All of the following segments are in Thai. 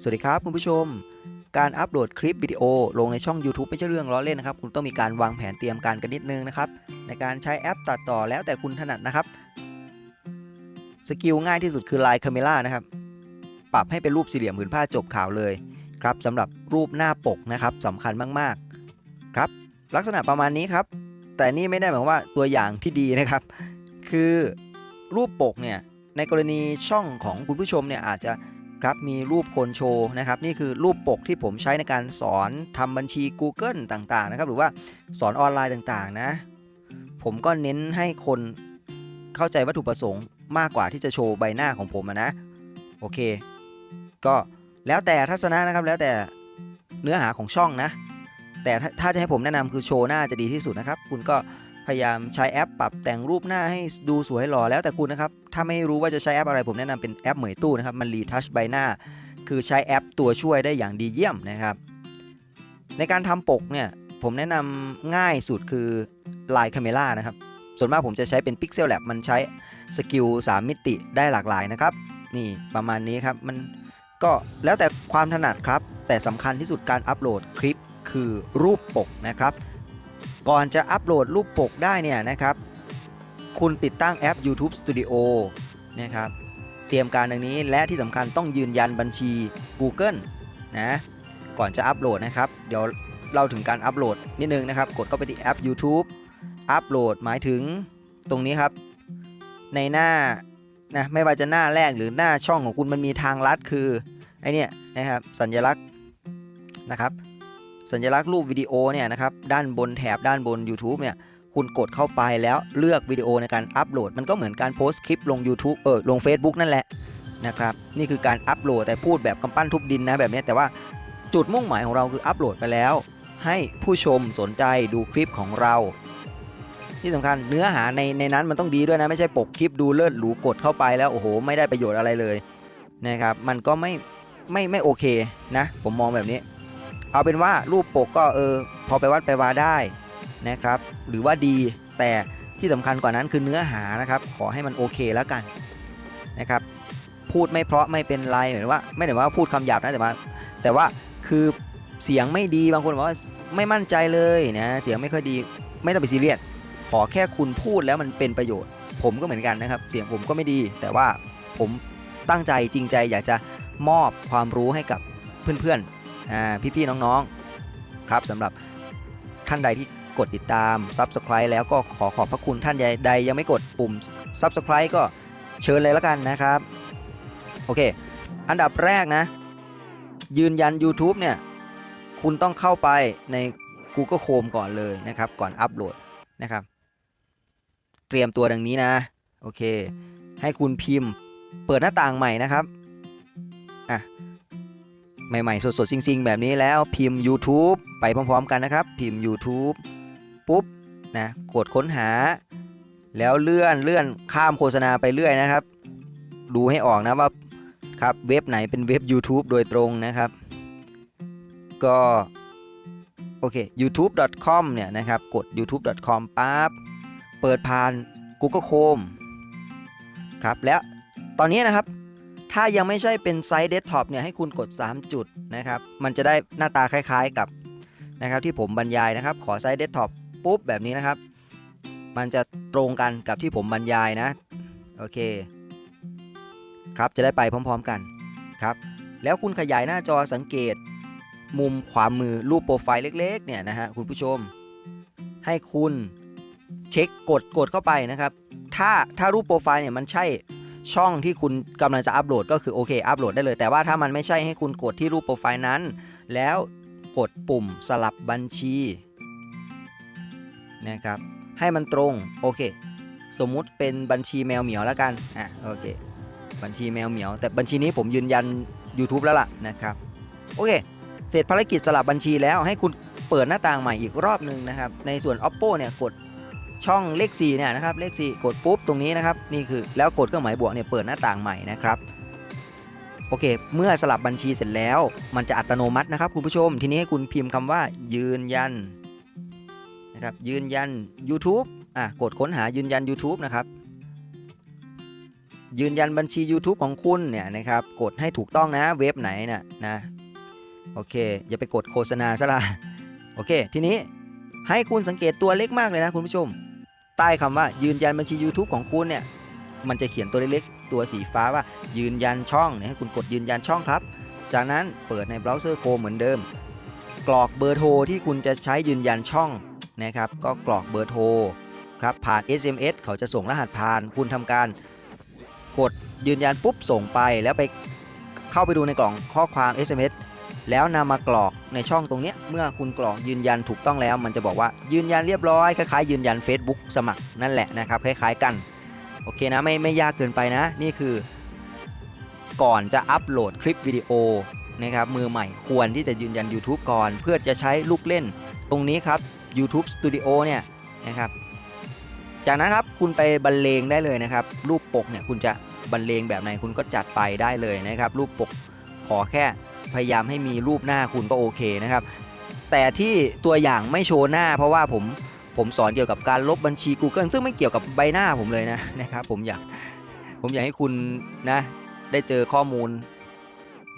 สวัสดีครับคุณผู้ชม การอัปโหลดคลิปวิดีโอ ลงในช่อง YouTube ไม่ใช่เรื่องล้อเล่นนะครับ คุณต้องมีการวางแผนเตรียมการกันนิดนึงนะครับ ในการใช้แอปตัดต่อแล้วแต่คุณถนัดนะครับ สกิลง่ายที่สุดคือ Line Camera นะครับ ปรับให้เป็นรูปสี่เหลี่ยมผืนผ้าจบข่าวเลยครับสำหรับรูปหน้าปกนะครับสำคัญมากๆครับ ลักษณะประมาณนี้ครับ แต่นี่ไม่ได้หมายความว่าตัวอย่างที่ดีนะครับ คือรูปปกเนี่ยในกรณีช่องของคุณผู้ชมเนี่ยอาจจะ ครับมีรูปคนโชว์นะครับนี่คือรูปปกที่ผมใช้ในการสอนทำบัญชี Google ต่างๆนะครับหรือว่าสอนออนไลน์ต่างๆนะผมก็เน้นให้คนเข้าใจวัตถุประสงค์มากกว่าที่จะโชว์ใบหน้าของผมนะโอเค ก็แล้วแต่ทัศนะนะครับแล้วแต่เนื้อหาของช่องนะ แต่ถ้าถ้าจะให้ผมแนะนำคือโชว์หน้าจะดีที่สุดนะครับ คุณก็ พยายามใช้แอปปรับแต่งรูปหน้าให้ดูสวยหล่อแล้วแต่คุณนะครับ ถ้าไม่รู้ว่าจะใช้แอปอะไรผมแนะนำเป็นแอปเหมยตู้นะครับ มันรีทัชใบหน้า คือใช้แอปตัวช่วยได้อย่างดีเยี่ยมนะครับ ในการทำปกเนี่ยผมแนะนำง่ายสุดคือ Line Camera นะครับ ส่วนมากผมจะใช้เป็น Pixel Lab มันใช้สกิล3มิติได้หลากหลายนะครับ นี่ประมาณนี้ครับมันก็แล้วแต่ความถนัดครับ แต่สำคัญที่สุดการอัปโหลดคลิปคือรูปปกนะครับ ก่อนจะอัปโหลดรูปปกได้เนี่ยนะครับ คุณติดตั้งแอป YouTube Studio นะครับ เตรียมการดังนี้และที่สำคัญต้องยืนยันบัญชี Google นะ ก่อนจะอัปโหลดนะครับ เดี๋ยวเราถึงการอัปโหลดนิดนึงนะครับ กดเข้าไปที่แอป YouTube อัปโหลดหมายถึงตรงนี้ครับ ในหน้านะไม่ว่าจะหน้าแรกหรือหน้าช่องของคุณมันมีทางลัดคือไอเนี่ยนะครับสัญลักษณ์นะครับ สัญลักษณ์รูปวิดีโอเนี่ยนะครับด้านบนแถบด้านบน YouTube เนี่ยคุณกดเข้าไปแล้วเลือกวิดีโอในการอัปโหลด มันก็เหมือนการโพสต์คลิปลง YouTube เออลง Facebook นั่นแหละนะครับนี่คือการอัปโหลดแต่พูดแบบกำปั้นทุบดินนะแบบนี้แต่ว่าจุดมุ่งหมายของเราคืออัปโหลดไปแล้ว ให้ผู้ชมสนใจดูคลิปของเรา ที่สำคัญเนื้อหาในในนั้นมันต้องดีด้วยนะ ไม่ใช่ปกคลิปดูเลิศหรูกดเข้าไปแล้วโอ้โห ไม่ได้ประโยชน์อะไรเลยนะครับมันก็ไม่ไม่ไม่โอเคนะ ผมมองแบบนี้ เอาเป็นว่ารูปปกก็เออพอไปวัดไปวาได้นะครับ หรือว่าดีแต่ที่สำคัญกว่านั้นคือเนื้อหานะครับ ขอให้มันโอเคแล้วกันนะครับ พูดไม่เพราะไม่เป็นไรหรือว่า ไม่ได้ว่าพูดคำหยาบนะแต่ว่า แต่ว่าคือเสียงไม่ดีบางคนบอกว่าไม่มั่นใจเลยนะเสียงไม่ค่อยดีไม่ต้องไปซีเรียสขอแค่คุณพูดแล้วมันเป็นประโยชน์ ผมก็เหมือนกันนะครับ เสียงผมก็ไม่ดี แต่ว่าผมตั้งใจจริงใจอยากจะมอบความรู้ให้กับเพื่อนๆ พี่ๆน้องๆครับสำหรับท่านใดที่กดติดตาม Subscribe แล้วก็ขอขอบพระคุณท่านใดยังไม่กดปุ่ม Subscribe ก็เชิญเลยล้วกันนะครับ โอเค อันดับแรกนะ ยืนยัน YouTube เนี่ย คุณต้องเข้าไปใน Google Chrome ก่อนเลยนะครับ ก่อนอัปโหลดนะครับ เตรียมตัวดังนี้นะ โอเค ให้คุณพิมพ์ เปิดหน้าต่างใหม่นะครับ อะ ใหม่ๆ สดๆจริงๆ แบบนี้แล้วพิมพ์ YouTube ไปพร้อมๆ กันนะครับ พิมพ์ YouTube ปุ๊บนะกดค้นหา แล้วเลื่อนเลื่อนข้ามโฆษณาไปเรื่อยนะครับ ดูให้ออกนะว่าครับเว็บไหนเป็นเว็บ YouTube โดยตรงนะครับ ก็โอเค youtube.com เนี่ยนะครับกด youtube.com ปั๊บเปิดผ่าน Google Chrome ครับแล้วตอนนี้นะครับ ถ้ายังไม่ใช่เป็นไซต์เดสก์ท็อปเนี่ยให้คุณกด 3 จุดนะครับ มันจะได้หน้าตาคล้าย ๆกับนะครับที่ผมบรรยายนะครับ ขอไซต์เดสก์ท็อปปุ๊บแบบนี้นะครับ มันจะตรงกันกับที่ผมบรรยายนะ โอเค ครับจะได้ไปพร้อมๆกันครับ แล้วคุณขยายหน้าจอสังเกต มุมขวามือรูปโปรไฟล์เล็กๆเนี่ยนะฮะคุณผู้ชม ให้คุณเช็คกดกดเข้าไปนะครับ ถ้าถ้ารูปโปรไฟล์เนี่ยมันใช่ ช่องที่คุณกำลังจะอัปโหลดก็คือโอเคอัปโหลดได้เลย แต่ว่าถ้ามันไม่ใช่ให้คุณกดที่รูปโปรไฟล์นั้น แล้วกดปุ่มสลับบัญชีนะครับให้มันตรงโอเคสมมุติเป็นบัญชีแมวเหมียวแล้วกันอะโอเคบัญชีแมวเหมียว แต่บัญชีนี้ผมยืนยัน YouTube แล้วล่ะนะครับโอเค เสร็จภารกิจสลับบัญชีแล้วให้คุณเปิดหน้าต่างใหม่อีกรอบหนึ่งนะครับ ในส่วน oppo เนี่ยกด ช่องเลข4เนี่ยนะครับเลข 4 กดปุ๊บตรงนี้นะครับนี่คือแล้วกดเครื่องหมายบวกเนี่ยเปิดหน้าต่างใหม่นะครับโอเค เมื่อสลับบัญชีเสร็จแล้ว มันจะอัตโนมัตินะครับคุณผู้ชม ทีนี้ให้คุณพิมพ์คำว่า ยืนยันนะครับยืนยัน YouTube อะกดค้นหายืนยัน YouTube นะครับยืนยันบัญชี YouTube ของคุณเนี่ยนะครับกดให้ถูกต้องนะเว็บไหนน่ะนะโอเคอย่าไปกดโฆษณาซะละโอเค ทีนี้ ให้คุณสังเกตตัวเล็กมากเลยนะคุณผู้ชม ใต้คำว่ายืนยันบัญชี YouTube ของคุณเนี่ยมันจะเขียนตัวเล็กๆตัวสีฟ้าว่ายืนยันช่องเนี่ยให้คุณกดยืนยันช่องครับ จากนั้นเปิดในเบราว์เซอร์โคเหมือนเดิม กรอกเบอร์โทรที่คุณจะใช้ยืนยันช่องนะครับ ก็กรอกเบอร์โทรครับผ่าน SMS เขาจะส่งรหัสผ่าน คุณทำการ กดยืนยันปุ๊บส่งไปแล้วไปเข้าไปดูในกล่องข้อความ SMS แล้วนำมากรอกในช่องตรงนี้เมื่อคุณกรอกยืนยันถูกต้องแล้ว มันจะบอกว่ายืนยันเรียบร้อยคล้ายๆยืนยัน Facebook สมัครนั่นแหละนะครับคล้ายๆกันโอเคนะไม่ไม่ยากเกินไปนะ นี่คือ ก่อนจะอัปโหลดคลิปวิดีโอนะครับมือใหม่ควรที่จะยืนยัน YouTube ก่อน เพื่อจะใช้ลูกเล่นตรงนี้ครับ YouTube Studio เนี่ยนะครับจากนั้นครับคุณไปบรรเลงได้เลยนะครับ รูปปกเนี่ยคุณจะบรรเลงแบบไหนคุณก็จัดไปได้เลยนะครับ รูปปกขอแค่ พยายามให้มีรูปหน้าคุณก็โอเคนะครับ แต่ที่ตัวอย่างไม่โชว์หน้า เพราะว่าผมผมสอนเกี่ยวกับการลบบัญชี Google ซึ่งไม่เกี่ยวกับใบหน้าผมเลยนะนะครับ ผมอยากผมอยากให้คุณนะได้เจอข้อมูล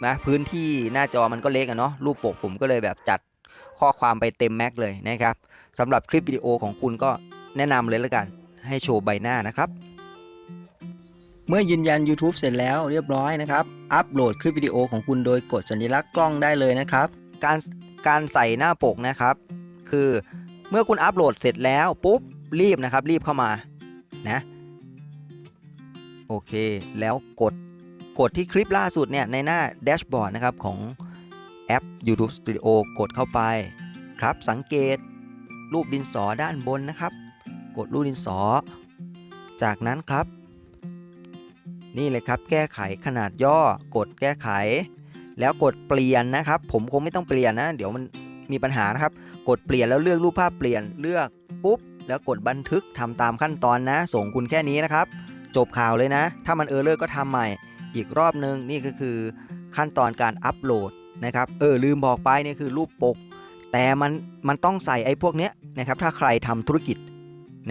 นะพื้นที่หน้าจอมันก็เล็กอะเนาะรูปปกผมก็เลยแบบจัดข้อความไปเต็มแม็กเลยนะครับสำหรับคลิปวิดีโอของคุณก็แนะนำเลยละกัน ให้โชว์ใบหน้านะครับ เมื่อยืนยัน YouTube เสร็จแล้วเรียบร้อยนะครับ อัปโหลดคลิปวิดีโอของคุณโดยกดสัญลักษณ์กล้องได้เลยนะครับ การการใส่หน้าปกนะครับ คือเมื่อคุณอัปโหลดเสร็จแล้วปุ๊บรีบนะครับ รีบเข้ามานะโอเค แล้วกดกดที่คลิปล่าสุดเนี่ยในหน้าแดชบอร์ดนะครับของแอป YouTube Studio กดเข้าไปครับ สังเกตรูปดินสอด้านบนนะครับ กดรูปดินสอ จากนั้นครับ นี่เลยครับ แก้ไขขนาดย่อกดแก้ไข แล้วกดเปลี่ยนนะครับ ผมคงไม่ต้องเปลี่ยนนะ เดี๋ยวมันมีปัญหานะครับ กดเปลี่ยนแล้วเลือกรูปภาพเปลี่ยนเลือกปุ๊บ แล้วกดบันทึกทำตามขั้นตอนนะ ส่งคุณแค่นี้นะครับ จบข่าวเลยนะ ถ้ามันเออร์เลอร์ก็ทำใหม่ อีกรอบนึงนี่ก็คือขั้นตอนการอัปโหลดนะครับเออลืมบอกไปนี่คือรูปปก แต่มันมันต้องใส่ไอ้พวกเนี้ยนะครับ ถ้าใครทำธุรกิจ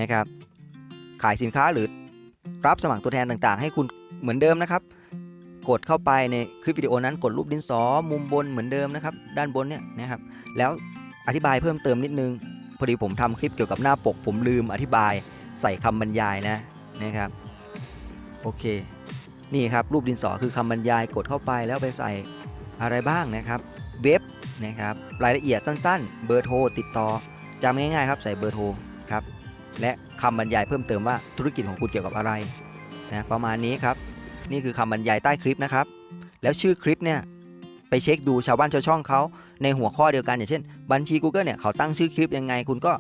นะครับ ขายสินค้าหรือรับสมัครตัวแทนต่างๆ ให้คุณ เหมือนเดิมนะครับ กดเข้าไปในคลิปวิดีโอนั้น กดรูปดินสอมุมบนเหมือนเดิมนะครับ ด้านบนเนี่ยนะครับ แล้วอธิบายเพิ่มเติมนิดนึง พอดีผมทำคลิปเกี่ยวกับหน้าปก ผมลืมอธิบายใส่คำบรรยายนะนะครับ โอเค นี่ครับรูปดินสอคือคำบรรยาย กดเข้าไปแล้วไปใส่อะไรบ้างนะครับ เว็บนะครับ รายละเอียดสั้นๆ เบอร์โทรติดต่อจำง่ายๆครับใส่เบอร์โทรครับ และคำบรรยายเพิ่มเติมว่าธุรกิจของคุณเกี่ยวกับอะไร นะประมาณนี้ครับ นี่คือคำบรรยายใต้คลิปนะครับ แล้วชื่อคลิปเนี่ยไปเช็คดูชาวบ้านชาวช่องเขาในหัวข้อเดียวกันอย่างเช่น บัญชี Google เนี่ยเขาตั้งชื่อคลิปยังไง คุณก็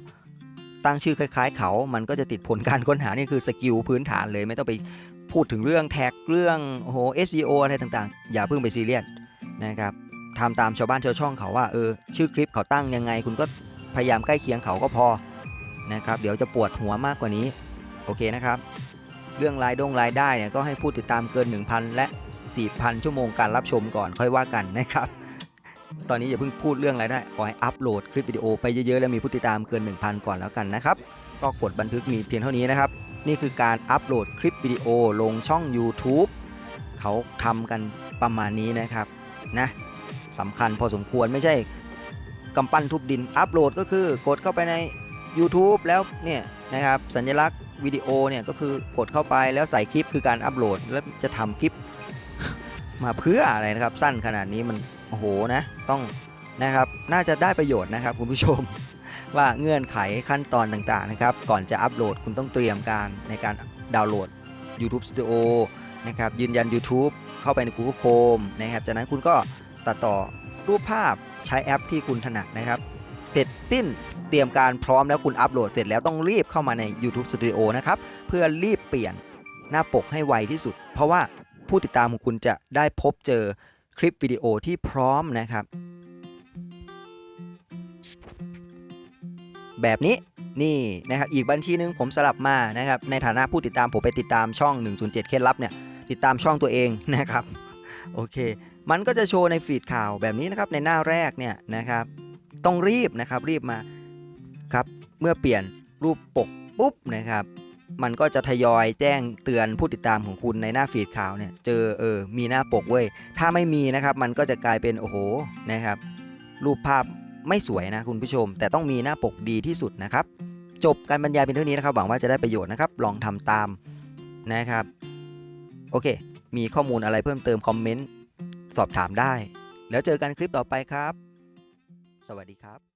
ตั้งชื่อคล้าย ๆ เขา มันก็จะติดผลการค้นหานี่คือสกิลพื้นฐานเลย ไม่ต้องไปพูดถึงเรื่องแท็กเรื่องโอ้โห SEO อะไรต่างๆ อย่าเพิ่งไปซีเรียสนะครับทำตามชาวบ้านชาวช่องเขาว่าเออชื่อคลิปเขาตั้งยังไง คุณก็พยายามใกล้เคียงเขาก็พอนะครับ เดี๋ยวจะปวดหัวมากกว่านี้ โอเคนะครับ เรื่องรายดงรายได้เนี่ยก็ให้ผู้ติดตามเกิน 1,000 และ 4,000 ชั่วโมงการรับชมก่อนค่อยว่ากันนะครับ ตอนนี้อย่าเพิ่งพูดเรื่องรายได้ขอให้อัปโหลดคลิปวิดีโอไปเยอะๆ แล้วมีผู้ติดตามเกิน 1,000 ก่อนแล้วกันนะครับ ก็กดบันทึกมีเพียงเท่านี้นะครับ นี่คือการอัปโหลดคลิปวิดีโอลงช่อง YouTube เขาทำกันประมาณนี้นะครับนะสำคัญพอสมควรไม่ใช่กำปั้นทุบดินอัปโหลดก็คือกดเข้าไปใน YouTube แล้วเนี่ยนะครับสัญลักษณ์ วิดีโอเนี่ยก็คือกดเข้าไปแล้วใส่คลิปคือการอัปโหลดแล้วจะทำคลิป มาเพื่ออะไรนะครับ สั้นขนาดนี้มันโอ้โหนะต้องนะครับน่าจะได้ประโยชน์นะครับคุณผู้ชมว่าเงื่อนไขขั้นตอนต่างๆนะครับ ก่อนจะอัปโหลดคุณต้องเตรียมการในการดาวน์โหลด YouTube Studio นะครับยืนยัน YouTube เข้าไปใน Google Chrome นะครับจากนั้นคุณก็ตัดต่อรูปภาพใช้แอปที่คุณถนัดนะครับ ร็จสิ้น เตรียมการพร้อมแล้วคุณอัปโหลดเสร็จแล้วต้องรีบเข้ามาใน YouTube Studio นะครับ เพื่อรีบเปลี่ยนหน้าปกให้ไวที่สุด เพราะว่าผู้ติดตามของคุณจะได้พบเจอคลิปวิดีโอที่พร้อมนะครับ แบบนี้นี่นะครับอีกบัญชีหนึ่งผมสลับมานะครับในฐานะผู้ติดตามผมไปติดตามช่อง 107 เคล็ดลับเนี่ยติดตามช่องตัวเองนะครับโอเค มันก็จะโชว์ในฟีดข่าวแบบนี้นะครับในหน้าแรกเนี่ยนะครับ ต้องรีบนะครับรีบมาครับเมื่อเปลี่ยนรูปปกปุ๊บนะครับ มันก็จะทยอยแจ้งเตือนผู้ติดตามของคุณในหน้าฟีดข่าวเนี่ยเจอเออมีหน้าปกเว้ยถ้าไม่มีนะครับ มันก็จะกลายเป็นโอ้โหนะครับ รูปภาพไม่สวยนะคุณผู้ชม แต่ต้องมีหน้าปกดีที่สุดนะครับ จบการบรรยายเป็นเท่านี้นะครับ หวังว่าจะได้ประโยชน์นะครับ ลองทำตามนะครับ โอเค มีข้อมูลอะไรเพิ่มเติมคอมเมนต์สอบถามได้ แล้วเจอกันคลิปต่อไปครับ สวัสดีครับ